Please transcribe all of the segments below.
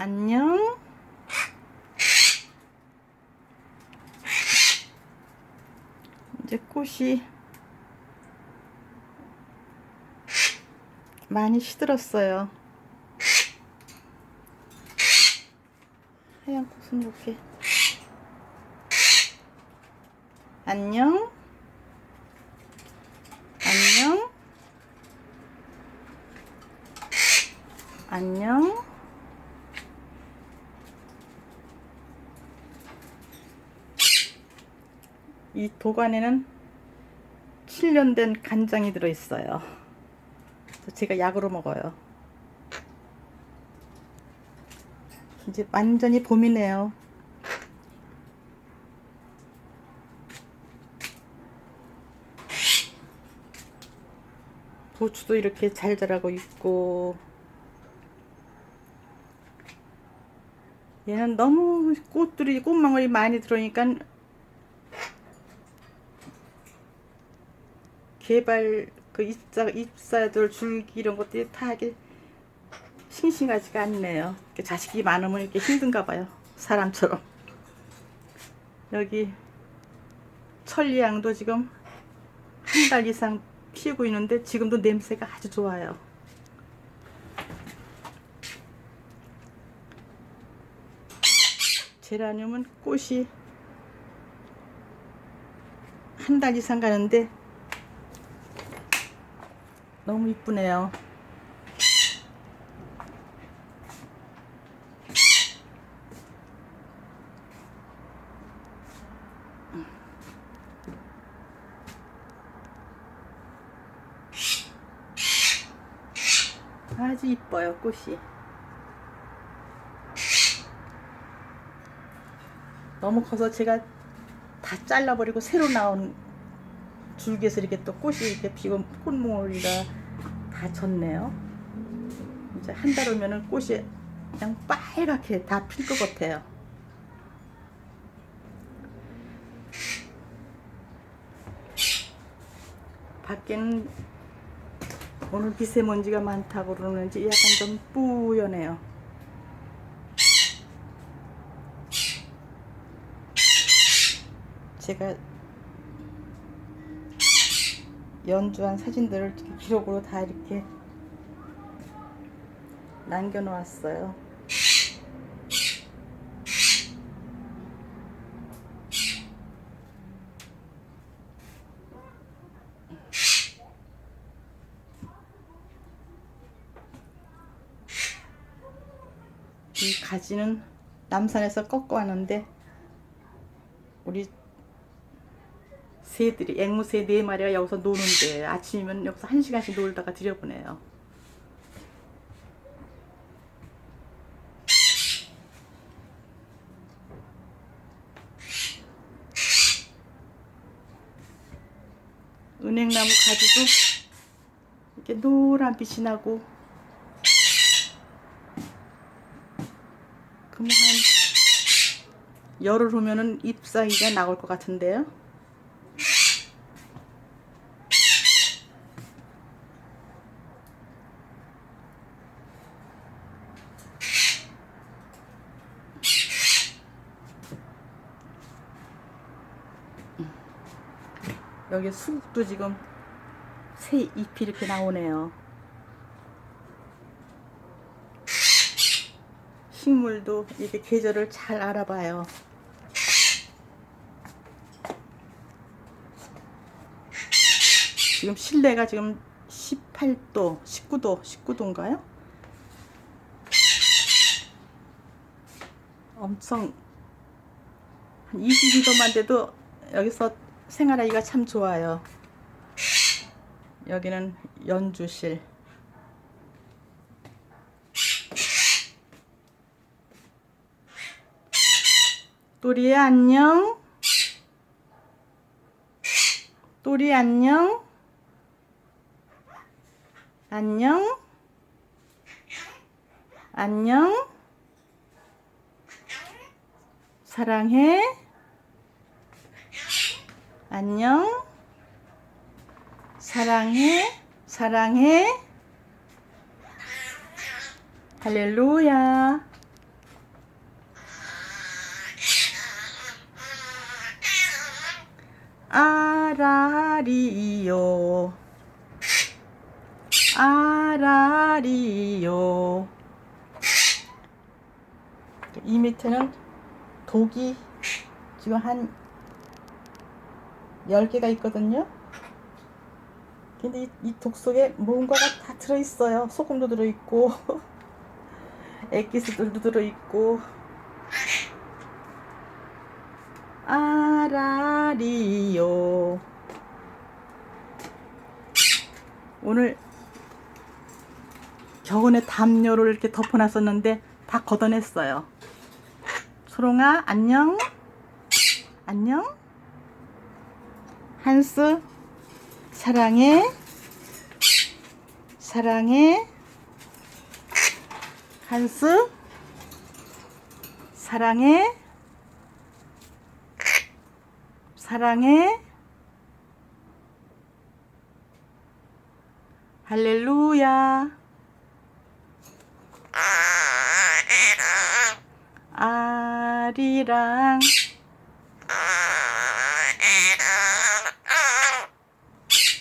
안녕. 이제 꽃이 많이 시들었어요. 하얀 꽃은 이렇게. 안녕. 안녕. 안녕. 이 도관에는 7년 된 간장이 들어있어요. 제가 약으로 먹어요. 이제 완전히 봄이네요. 고추도 이렇게 잘 자라고 있고 얘는 너무 꽃들이 꽃망울이 많이 들어오니까 개발 그 잎사 잎사들 줄기 이런 것들이 다 이게 싱싱하지가 않네요. 자식이 많으면 이렇게 힘든가 봐요. 사람처럼 여기 천리향도 지금 한 달 이상 피우고 있는데 지금도 냄새가 아주 좋아요. 제라늄은 꽃이 한 달 이상 가는데 너무 이쁘네요. 아주 이뻐요, 꽃이. 너무 커서 제가 다 잘라버리고 새로 나온 줄기에서 이렇게 또 꽃이 이렇게 피고 꽃몽울이가 다 졌네요. 이제 한 달 오면은 꽃이 그냥 빨갛게 다 필 것 같아요. 밖에는 오늘 미세먼지가 많다고 그러는지 약간 좀 뿌연해요. 제가 연주한 사진들을 기록으로 다 이렇게 남겨 놓았어요. 이 가지는 남산에서 꺾어 왔는데 우리 새들이 앵무새 네 마리가 여기서 노는데 아침이면 여기서 한 시간씩 놀다가 들여보내요. 은행나무 가지도 이렇게 노란 빛이 나고 한 열흘 후면은 잎사귀가 나올 것 같은데요. 여기 수국도 지금 새 잎이 이렇게 나오네요. 식물도 이렇게 계절을 잘 알아봐요. 지금 실내가 지금 18도, 19도, 19도인가요? 엄청 한 22도만 돼도 여기서 생활하기가 참 좋아요. 여기는 연주실. 또리 안녕. 또리 안녕. 안녕. 안녕. 사랑해. 안녕. 사랑해. 사랑해. 할렐루야. 아라리요. 아라리요. 이 밑에는 독이 지금 한 10개가 있거든요. 근데 이, 이 독 속에 뭔가가 다 들어있어요. 소금도 들어있고 액기스들도 들어있고. 아라리요. 오늘 겨우내 담요를 이렇게 덮어놨었는데 다 걷어냈어요. 소롱아 안녕. 안녕 한스 사랑해. 사랑해. 한스 사랑해. 사랑해. 할렐루야. 아리랑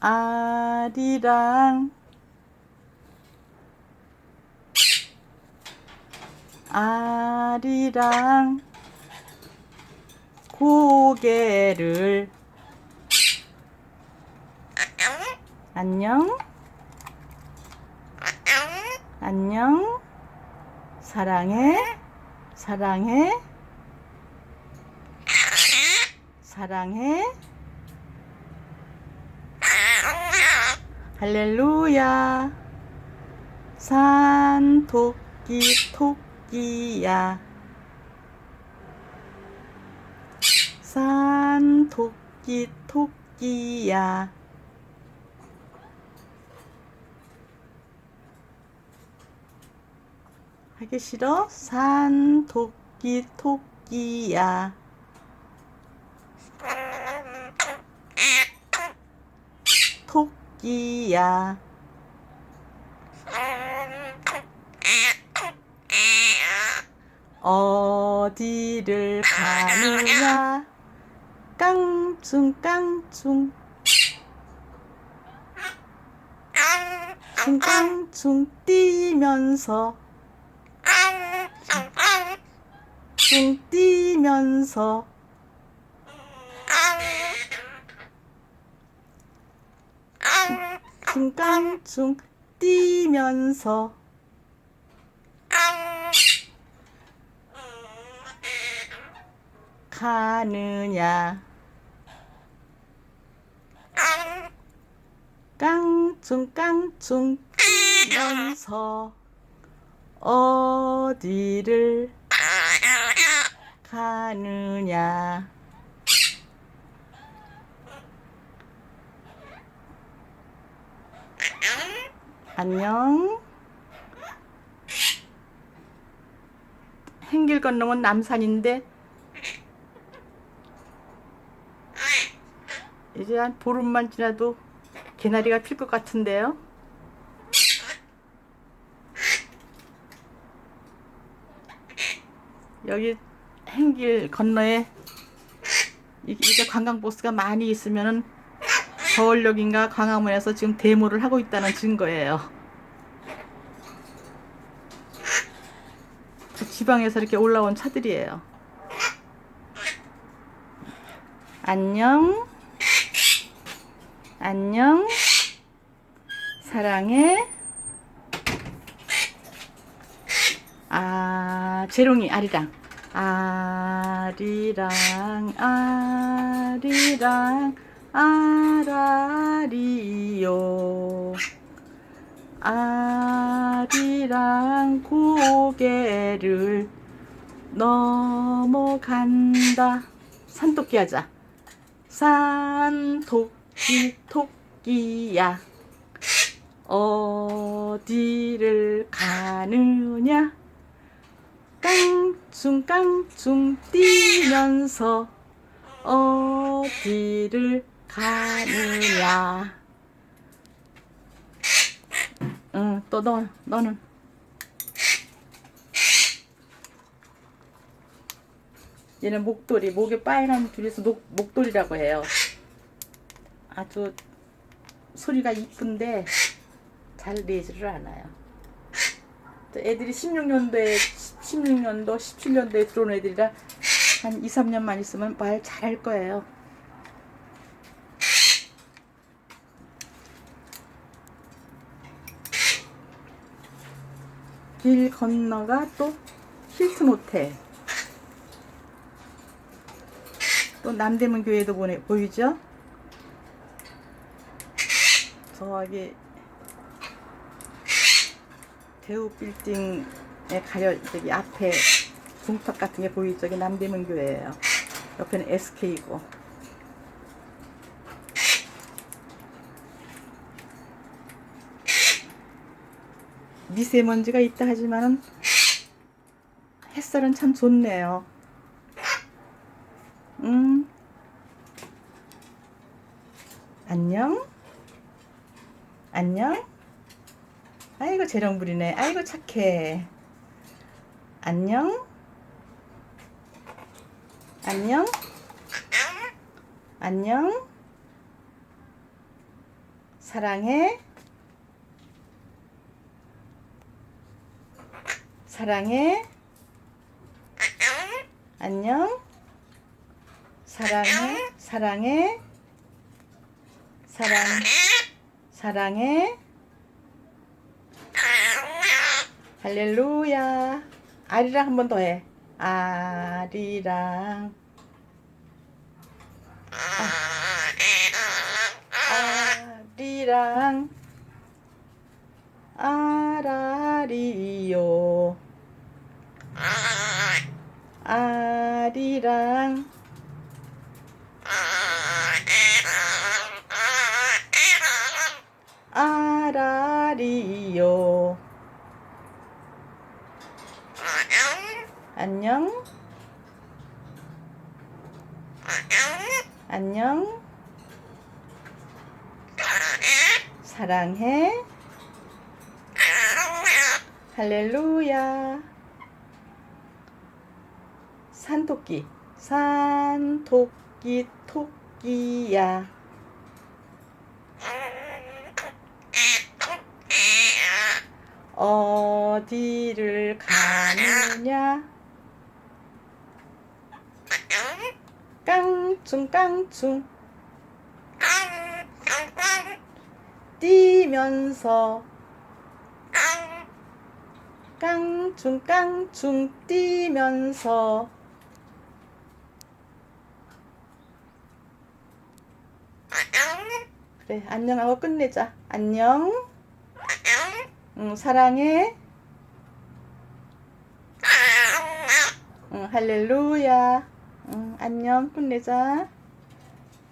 아리랑. 아리랑 고개를. 안녕. 안녕. 사랑해. 사랑해. 사랑해 할렐루야. 산 토끼 토끼야. 산 토끼 토끼야. 하기 싫어? 산 토끼 토끼야 토끼야. 어디를 가느냐? 깡충 깡충. 깡충 뛰면서. 충 뛰면서 충깡충 뛰면서. 가느냐. 깡충 깡충 뛰면서 어디를 가느냐 안녕. 행길 건너면 남산인데. 이제 한 보름만 지나도 개나리가 필 것 같은데요. 여기 행길 건너에 이- 이게 관광버스가 많이 있으면은 서울역인가 광화문에서 지금 데모를 하고 있다는 증거예요. 그 지방에서 이렇게 올라온 차들이에요. 안녕. 안녕. 사랑해. 아, 재롱이 아리랑. 아리랑, 아리랑, 아라리요. 아리랑 고개를 넘어간다. 산토끼 하자. 산 토끼 토끼야 어디를 가느냐 깡충깡충 뛰면서 어디를 가느냐 응, 또 너, 너는 얘는 목도리, 목에 빨간 줄에서 목, 목도리라고 해요. 아주 소리가 이쁜데 잘 내지를 않아요. 또 애들이 16년도에 16년도, 17년도에 들어온 애들이라 한 2, 3년만 있으면 말 잘할 거예요. 길 건너가 또 힐튼 호텔. 또 남대문 교회도 보내, 보이죠? 저기 대우 빌딩에 가려 저기 앞에 중턱 같은 게 보이죠? 저기 남대문 교회예요. 옆에는 SK고. 미세먼지가 있다 하지만은 햇살은 참 좋네요. 음. 안녕? 안녕? 아이고 재롱 부리네. 아이고 착해. 안녕? 안녕? 안녕? 사랑해? 사랑해? 안녕? 사랑해? 사랑해? 사랑 사랑해? 할렐루야. 아리랑 한 번 더 해. 아리랑. 아, 아리랑. 아라리요. 아리랑. 아라리요. 안녕. 안녕. 사랑해. 할렐루야. 산토끼. 산토끼 토끼야. 어디를 가느냐? 깡충 깡충 뛰면서 깡충 깡충 뛰면서 그래 안녕하고 끝내자. 안녕. 응 사랑해. 응 할렐루야. 응 안녕. 끝내자